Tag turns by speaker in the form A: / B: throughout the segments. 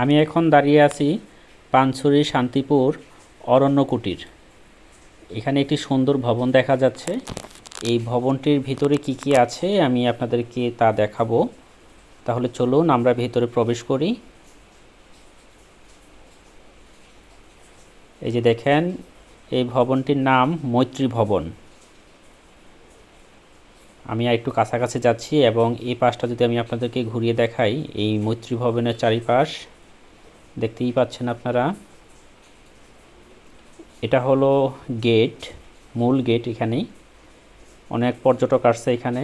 A: আমি এখন দাঁড়িয়ে আছি পানছড়ি শান্তিপুর অরণ্য কুটির এখানে একটি সুন্দর ভবন দেখা যাচ্ছে। এই ভবনটির ভিতরে কি কি আছে আমি আপনাদেরকে তা দেখাবো। তাহলে চলুন, আমরা ভিতরে প্রবেশ করি। এই যে দেখেন, এই ভবনটির নাম মৈত্রী ভবন। আমি একটু কাছাকাছি যাচ্ছি এবং এই পাশটা যদি আমি আপনাদেরকে ঘুরিয়ে দেখাই, এই মৈত্রী ভবনের চারিপাশ দেখতেই পাচ্ছেন আপনারা। এটা হলো গেট, মূল গেট এখানে অনেক পর্যটক আসছে এখানে।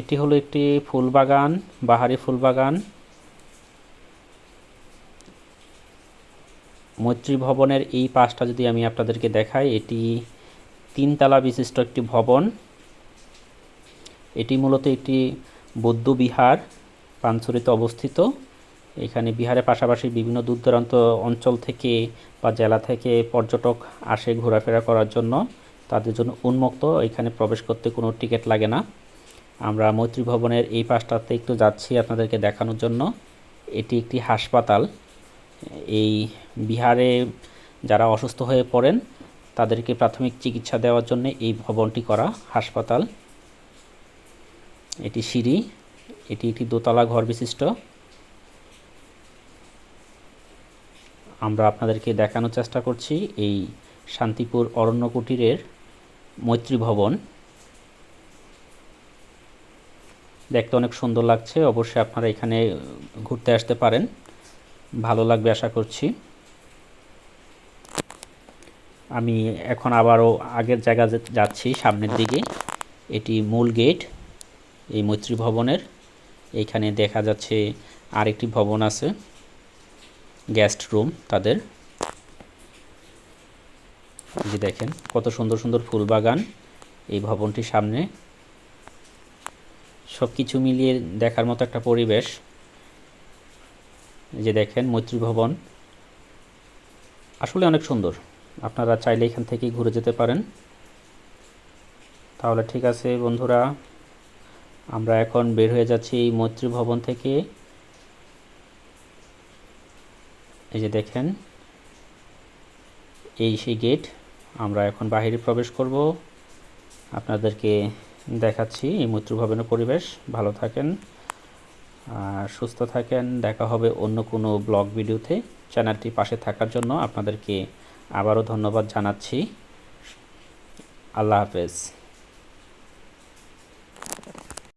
A: এটি হলো একটি ফুল বাগান বাহারি ফুল বাগান মৈত্রী ভবনের এই পাশটা যদি আমি আপনাদেরকে দেখাই, এটি তিনতলা বিশিষ্ট একটি ভবন। এটি মূলত একটি বৌদ্ধ বিহার পানছড়িতে অবস্থিত। এখানে বিহারের পাশাপাশি বিভিন্ন দূর দূরান্ত অঞ্চল থেকে বা জেলা থেকে পর্যটক আসে ঘোরাফেরা করার জন্য। তাদের জন্য উন্মুক্ত, এখানে প্রবেশ করতে কোনো টিকিট লাগে না। আমরা মৈত্রী ভবনের এই পাশটাতে একটু যাচ্ছি আপনাদেরকে দেখানোর জন্য। এটি একটি হাসপাতাল। এই বিহারে যারা অসুস্থ হয়ে পড়েন, তাদেরকে প্রাথমিক চিকিৎসা দেওয়ার জন্য এই ভবনটি করা হাসপাতাল। এটি সিঁড়ি। এটি একটি দোতলা ঘর বিশিষ্ট। আমরা আপনাদেরকে দেখানোর চেষ্টা করছি এই শান্তিপুর অরণ্য কুটিরের মৈত্রী ভবন। দেখতে অনেক সুন্দর লাগছে, অবশ্যই আপনারা এখানে ঘুরতে আসতে পারেন। ভালো লাগবে আশা করছি। আমি এখন আবারও আগের জায়গা যাচ্ছি, সামনের দিকে। এটি মূল গেট এই মৈত্রী ভবনের। এইখানে দেখা যাচ্ছে আরেকটি ভবন আছে। গেস্ট রুম তাদের। যে দেখেন, কত সুন্দর সুন্দর ফুল বাগান। এই ভবনটির সামনে সব কিছু মিলিয়ে দেখার মতো একটা পরিবেশ। যে দেখেন, মৈত্রী ভবন। আসলে অনেক সুন্দর। আপনারা চাইলে এখান থেকে ঘুরে যেতে পারেন। তাহলে ঠিক আছে বন্ধুরা, আমরা এখন বের হয়ে যাচ্ছি মৈত্রী ভবন থেকে। এই যে দেখেন, এই সেই গেট আমরা এখন বাহিরে প্রবেশ করব। আপনাদেরকে দেখাচ্ছি এই মৈত্রী ভবনের পরিবেশ। ভালো থাকেন আর সুস্থ থাকেন। দেখা হবে অন্য কোনো ব্লগ ভিডিওতে। চ্যানেলটি পাশে থাকার জন্য আপনাদেরকে আবারও ধন্যবাদ জানাচ্ছি। আল্লাহ হাফেজ।